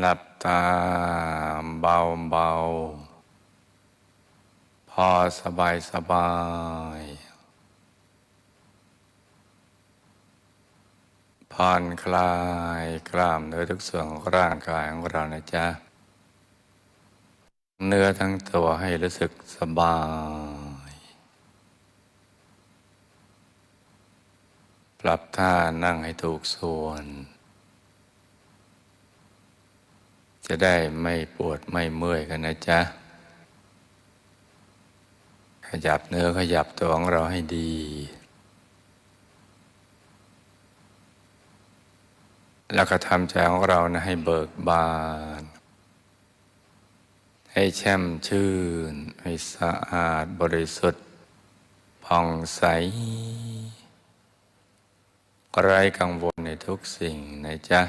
หลับตาเบาเบาๆพอสบายสบาย ผ่อนคลายกล้ามเนื้อทุกส่วนของร่างกายของเรานะจ๊ะ เนื้อทั้งตัวให้รู้สึกสบาย ปรับท่านั่งให้ถูกส่วน จะได้ไม่ปวดไม่เมื่อยกันนะจ๊ะ ขยับเนื้อขยับตัวของเราให้ดี แล้วก็ทำใจของเรานะให้เบิกบาน ให้แช่มชื่น ให้สะอาดบริสุทธิ์ผ่องใสไร้กังวลในทุกสิ่งนะจ๊ะ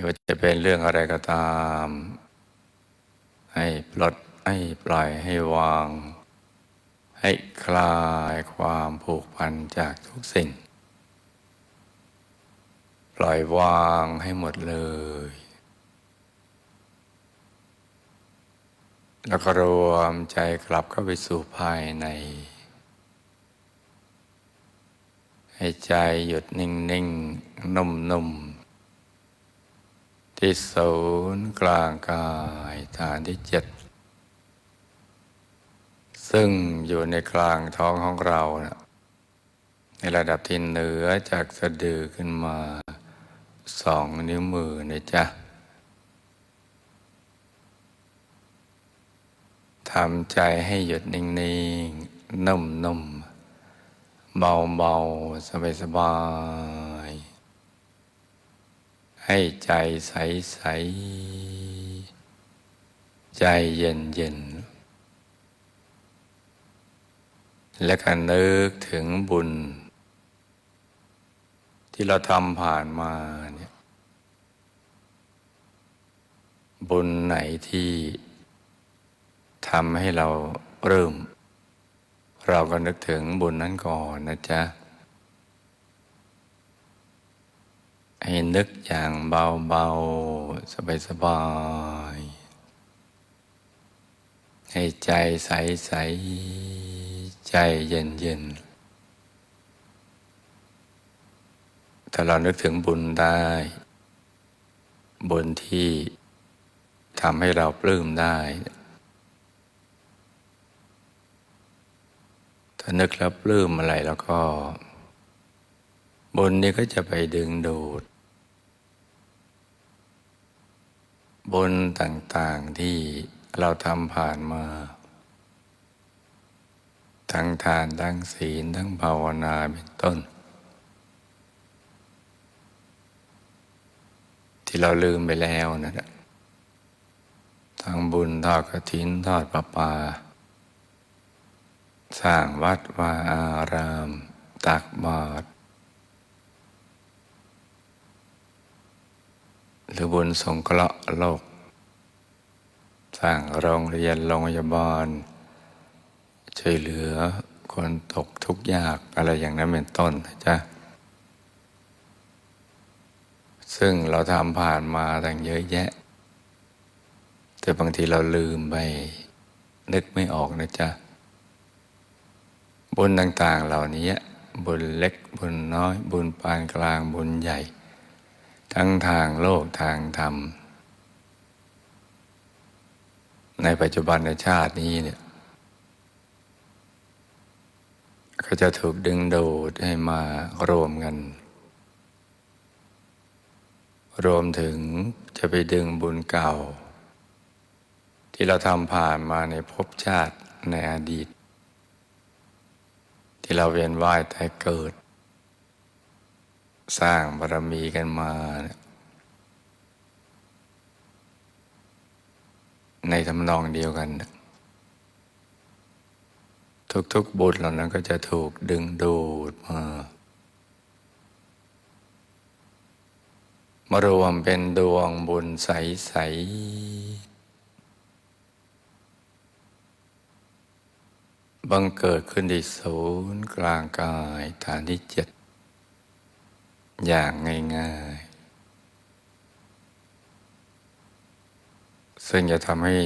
ไม่ว่าจะเป็นเรื่องอะไรก็ตาม ให้ปลดให้ปล่อยให้วาง ให้คลายความผูกพันจากทุกสิ่ง ปล่อยวางให้หมดเลย แล้วก็รวมใจกลับเข้าไปสู่ภายใน ให้ใจหยุดนิ่งๆ นุ่มๆ ที่ศูนย์กลางกายฐานที่เจ็ดซึ่งอยู่ในกลางท้องของเรานะในระดับที่เหนือจากสะดือขึ้นมาสองนิ้วมือนะจ๊ะทำใจให้หยุดนิ่งๆนุ่มๆเบาๆสบายๆ ให้ใจใสๆใจเย็นๆและก็นึกถึงบุญ ที่เราทำผ่านมาเนี่ยบุญไหนที่ทำให้เราเริ่ม เราก็นึกถึงบุญนั้นก่อนนะจ๊ะ ให้นึกอย่างเบาๆ สบายๆ ให้ใจใสๆใจเย็นๆถ้าเรานึกถึงบุญได้ บุญที่ทำให้เราปลื้มได้ ถ้านึกแล้วปลื้มอะไรแล้วก็ บุญนี้ก็จะไปดึงดูด บุญต่างๆที่เราทำผ่านมา ทั้งทานทั้งศีลทั้งภาวนาเป็นต้น ที่เราลืมไปแล้วนะทั้งบุญทอดกระถินทอดประปา สร้างวัดวาอาราม ตักบาตร หรือบุญสงเคราะห์โลก สร้างโรงเรียนโรงพยาบาลช่วยเหลือคนตกทุกข์ยากอะไรอย่างนั้นเป็นต้นนะจ๊ะซึ่งเราทำผ่านมาตั้งเยอะแยะ แต่บางทีเราลืมไป นึกไม่ออกนะจ๊ะบุญต่างๆเหล่านี้ บุญเล็กบุญน้อย บุญปานกลางบุญใหญ่ ทั้งทางโลกทางธรรม ในปัจจุบันในชาตินี้เนี่ยก็จะถูกดึงดูดให้มารวมกัน รวมถึงจะไปดึงบุญเก่า ที่เราทำผ่านมาในภพชาติในอดีต ที่เราเวียนว่ายแต่เกิด สร้างบารมีกันมาในทำนองเดียวกัน ทุกๆบุญเหล่านั้นก็จะถูกดึงดูดมามารวมเป็นดวงบุญใส ๆ บังเกิดขึ้นที่ศูนย์กลางกายฐานที่เจ็ด อย่างง่ายๆ ซึ่งจะทำให้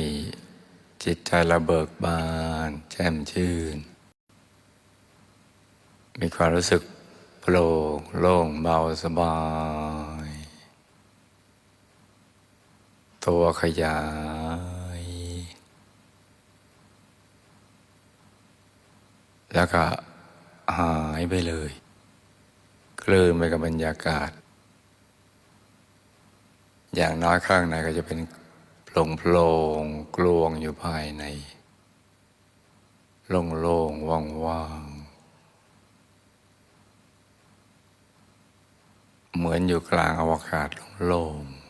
จิตใจระเบิกบาน แจ่มชื่น มีความรู้สึกโปร่งโล่งเบาสบาย ตัวขยาย แล้วก็หายไปเลย กลืนไปกับบรรยากาศ อย่างน้อยข้างในก็จะเป็นโปร่งโปร่งกลวงอยู่ภายในโล่งโล่งว่างว่างเหมือนอยู่กลางอวกาศโล่งๆ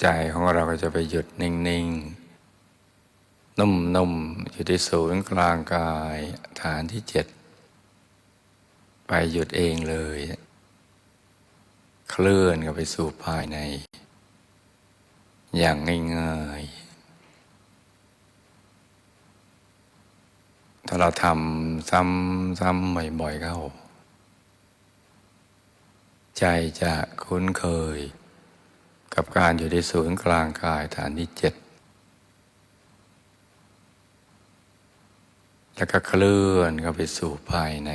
ใจของเราก็จะไปหยุดนิ่ง ๆ นุ่มๆอยู่ที่ศูนย์กลางกายฐานที่เจ็ดไปหยุดเองเลย เคลื่อนกันไปสู่ภายใน อย่างง่ายๆ ถ้าเราทำซ้ำๆบ่อยๆเข้า ใจจะคุ้นเคย กับการอยู่ในศูนย์กลางกายฐานที่เจ็ด แล้วก็เคลื่อนเข้าไปสู่ภายใน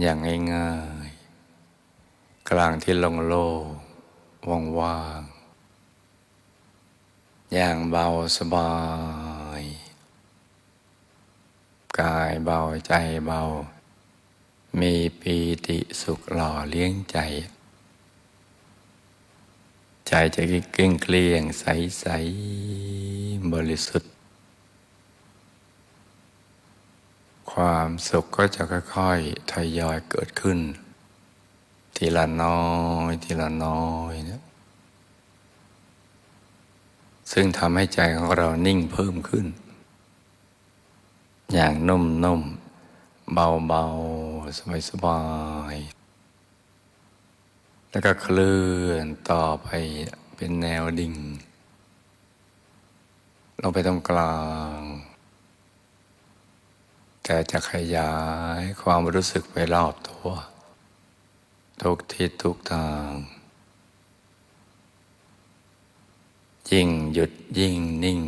อย่างง่ายๆ กลางที่โลงโล่งว่างๆ อย่างเบาสบาย กายเบาใจเบา มีปีติสุขหล่อเลี้ยงใจ ใจจะกลี้งเกลี้ยงใสใส ๆ บริสุทธิ์ ความสุขก็จะค่อยๆทยอยเกิดขึ้น ทีละน้อย ทีละน้อยนะซึ่งทำให้ใจของเรานิ่งเพิ่มขึ้น อย่างนุ่มๆเบาๆสบายๆแล้วก็เคลื่อนต่อไปเป็นแนวดิ่งลงไปตรงกลาง แต่จะขยายความรู้สึกไปรอบตัว ทุกทิศทุกทางยิ่งหยุดยิ่งนิ่ง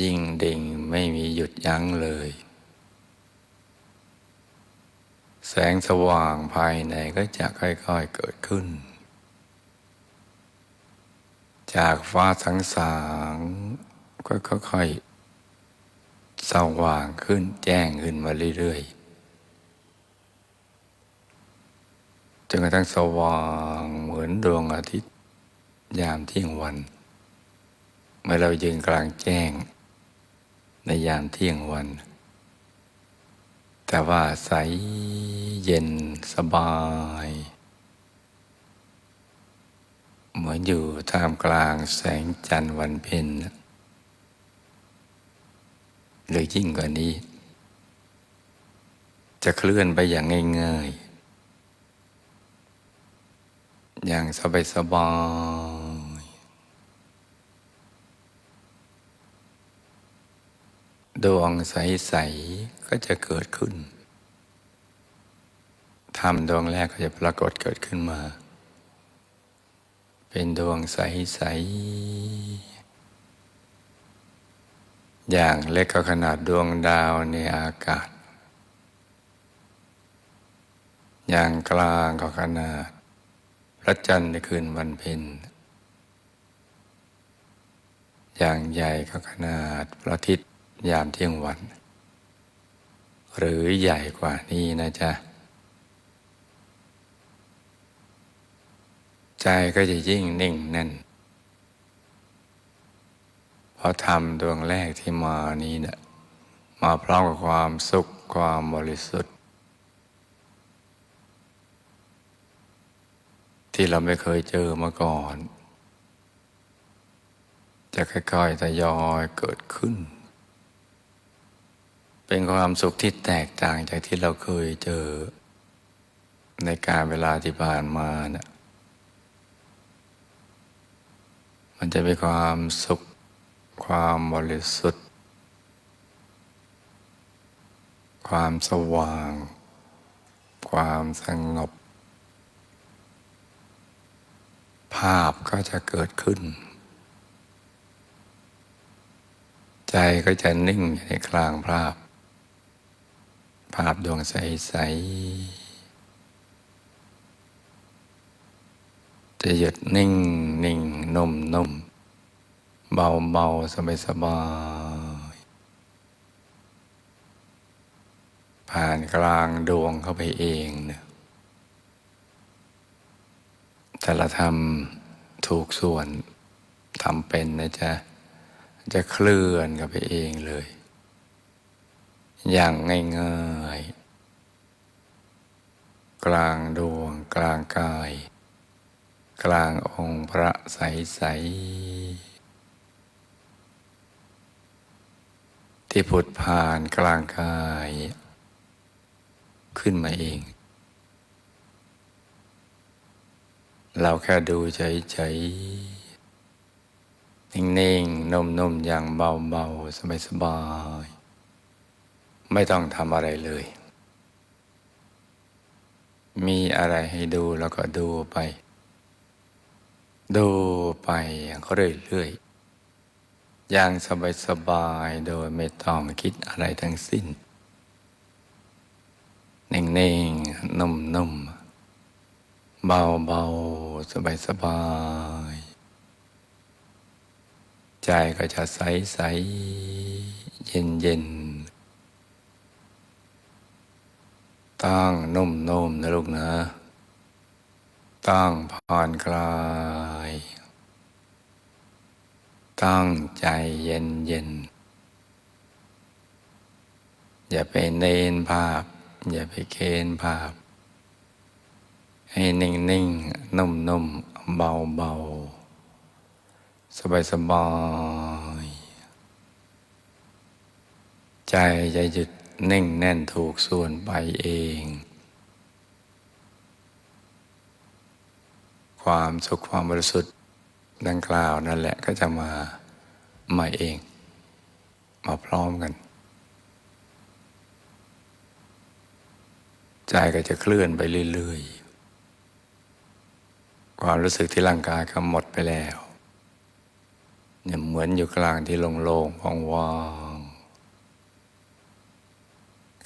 ยิ่งดิ่งไม่มีหยุดยั้งเลย แสงสว่างภายในก็จะค่อยๆเกิดขึ้น จากฟ้าสังสางก็ค่อยๆ สว่างขึ้นแจ้งขึ้นมาเรื่อยๆ จนกระทั่งสว่างเหมือนดวงอาทิตย์ ยามเที่ยงวัน เมื่อเรายืนกลางแจ้ง ในยามเที่ยงวัน แต่ว่าใสเย็นสบาย เหมือนอยู่ท่ามกลางแสงจันทร์วันเพ็ญ หรือยิ่งกว่านี้ จะเคลื่อนไปอย่างง่ายๆ อย่างสบายๆดวงใส ๆ ก็จะเกิดขึ้นธรรมดวงแรกก็จะปรากฏเกิดขึ้นมา เป็นดวงใส ๆ อย่างเล็กก็ขนาดดวงดาวในอากาศ อย่างกลางก็ขนาด พระจันทร์ในคืนวันเพ็ญ อย่างใหญ่ก็ขนาดพระอาทิตย์ยามเที่ยงวัน หรือใหญ่กว่านี้นะจ๊ะ ใจก็จะยิ่งนิ่งแน่น ราะธรรมดวงแรกที่มานี้เนะี่ยมาพร้อมกับความสุขความบริสุทธิ์ ที่เราไม่เคยเจอมาก่อน จะค่อยๆทยอยเกิดขึ้น เป็นความสุขที่แตกต่างจากที่เราเคยเจอ ในการเวลาที่ผ่านมาเนะ่ยมันจะเป็นความสุข ความบริสุทธิ์ ความสว่าง ความสงบ ภาพก็จะเกิดขึ้น ใจก็จะนิ่งในกลางภาพ ภาพดวงใส ๆจะหยุดนิ่งนิ่งนุ่มนุ่ม เบาเบาสบายสบายผ่านกลางดวงเข้าไปเองเนี่ยแต่ละทำถูกส่วนทำเป็นนะจ๊ะ จะเคลื่อนกันไปเองเลย อย่างง่ายๆ กลางดวงกลางกาย กลางองค์พระใสๆ ที่ผุดผ่านกลางกาย ขึ้นมาเอง เราแค่ดูเฉยๆนิ่งๆนุ่มๆอย่างเบาๆสบายๆไม่ต้องทำอะไรเลย มีอะไรให้ดูแล้วก็ดูไป ดูไปอย่างเรื่อยๆ อย่างสบายๆ โดยไม่ต้องคิดอะไรทั้งสิ้น นิ่งๆ นุ่มๆ เบาๆ สบายๆ ใจก็จะใสๆ เย็นๆตั้งนุ่มๆนะลูกนะตั้งผ่อนคลาย ตั้งใจเย็นๆอย่าไปเน้นภาพ อย่าไปเค้นภาพ ให้นิ่งๆนุ่มๆเบาๆสบายๆใจจะหยุดนิ่งแน่นถูกส่วนไปเอง ความสุขความบริสุทธิ์ ดังกล่าวนั่นแหละก็จะมามาเอง มาพร้อมกัน ใจก็จะเคลื่อนไปเรื่อยๆ ความรู้สึกที่ร่างกายก็หมดไปแล้วเนี่ยเหมือนอยู่กลางที่โล่งๆว่างๆ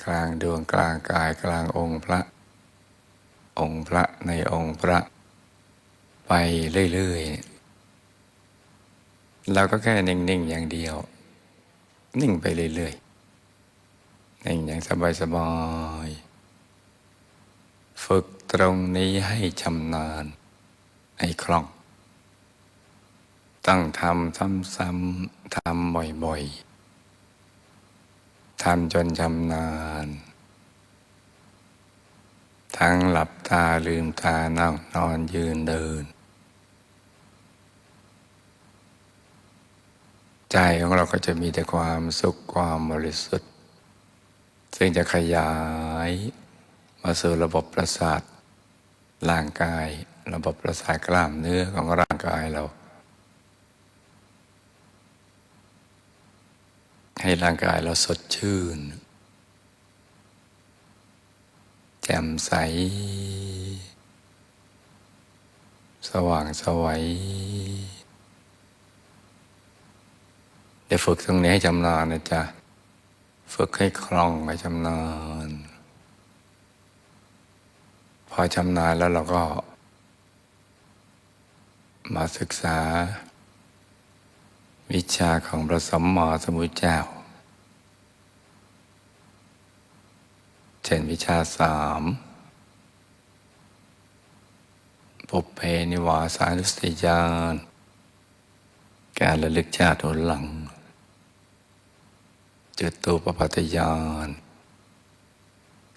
กลางดวงกลางกายกลางองค์พระ องค์พระในองค์พระ ไปเรื่อยๆ เราก็แค่นิ่งๆอย่างเดียว นิ่งไปเรื่อยๆนิ่งอย่างสบายๆฝึกตรงนี้ให้ชำนาญให้คล่อง ต้องทำซ้ำๆทำบ่อยๆทำจนชำนาญ ทั้งหลับตาลืมตานั่งนอนยืนเดิน ใจของเราก็จะมีแต่ความสุขความบริสุทธิ์ ซึ่งจะขยายมาสู่ระบบประสาทร่างกาย ระบบประสาทกล้ามเนื้อของร่างกายเรา ให้ร่างกายเราสดชื่น แจ่มใส สว่างสวัย เดี๋ยวฝึกตรงนี้ให้ชำนาญนะจ๊ะ ฝึกให้คล่องให้ชำนาญ พอชำนาญแล้วเราก็ มาศึกษา วิชาของพระสัมมาสัมพุทธเจ้า เช่นวิชาสามปุเพนิวาสานุสติญาณการระลึกชาติหนหลัง จุดตูปปัตยาน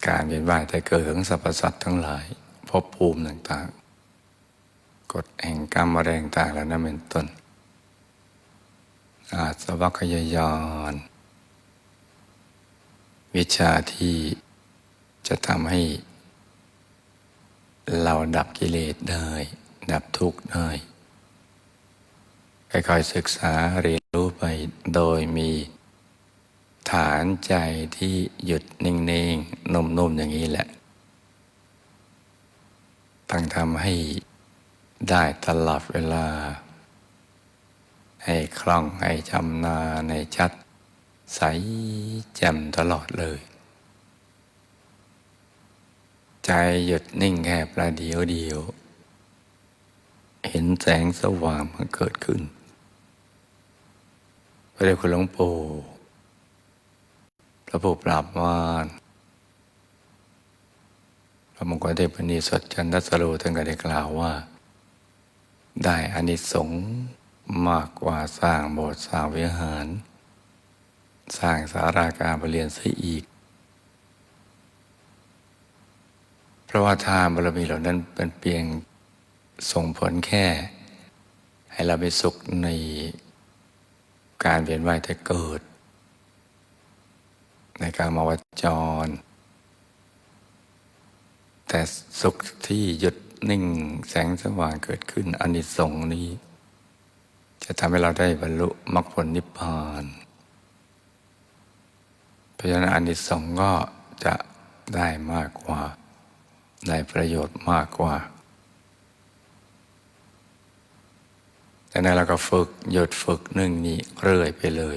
การเวียนว่ายแต่เกิดของสรรพสัตว์ทั้งหลายภพภูมิต่างๆ กฎแห่งกรรมอะไรต่างๆแล้วนั่นเป็นต้น อาสวัคยายานวิชาที่จะทำให้ เราดับกิเลสได้ ดับทุกข์ได้ค่อยๆศึกษาเรียนรู้ไปโดยมี ฐานใจที่หยุดนิ่งๆ นุ่มๆ อย่างนี้แหละ ต้องทำให้ได้ตลอดเวลา ให้คล่อง ให้จำนาในชัด ใสแจ่มตลอดเลย ใจหยุดนิ่งแค่ประเดียวเดียว เห็นแสงสว่างมันเกิดขึ้นพระเดชคุณหลวงปู่ ระปู่ปราบมารพระมงคลเทพนีสดจันทสโรท่านก็ได้กล่าวว่า ได้อานิสงส์มากกว่าสร้างโบสถ์สร้างวิหาร สร้างสาราการประเรียนเสียอีก เพราะว่าทานบารมีเหล่านั้นเป็นเพียงส่งผลแค่ ให้เราไปสุขในการเวียนว่ายแต่เกิด ในการมาวัจจร แต่สุขที่หยุดนิ่งแสงสว่างเกิดขึ้นอนิสงส์นี้ จะทำให้เราได้บรรลุมรรคผลนิพพานเพราะฉะนั้นอนิสงส์ก็จะได้มากกว่า ได้ประโยชน์มากกว่าดังนั้นเราก็ฝึกหยุดฝึกนึ่งนี้เรื่อยไปเลย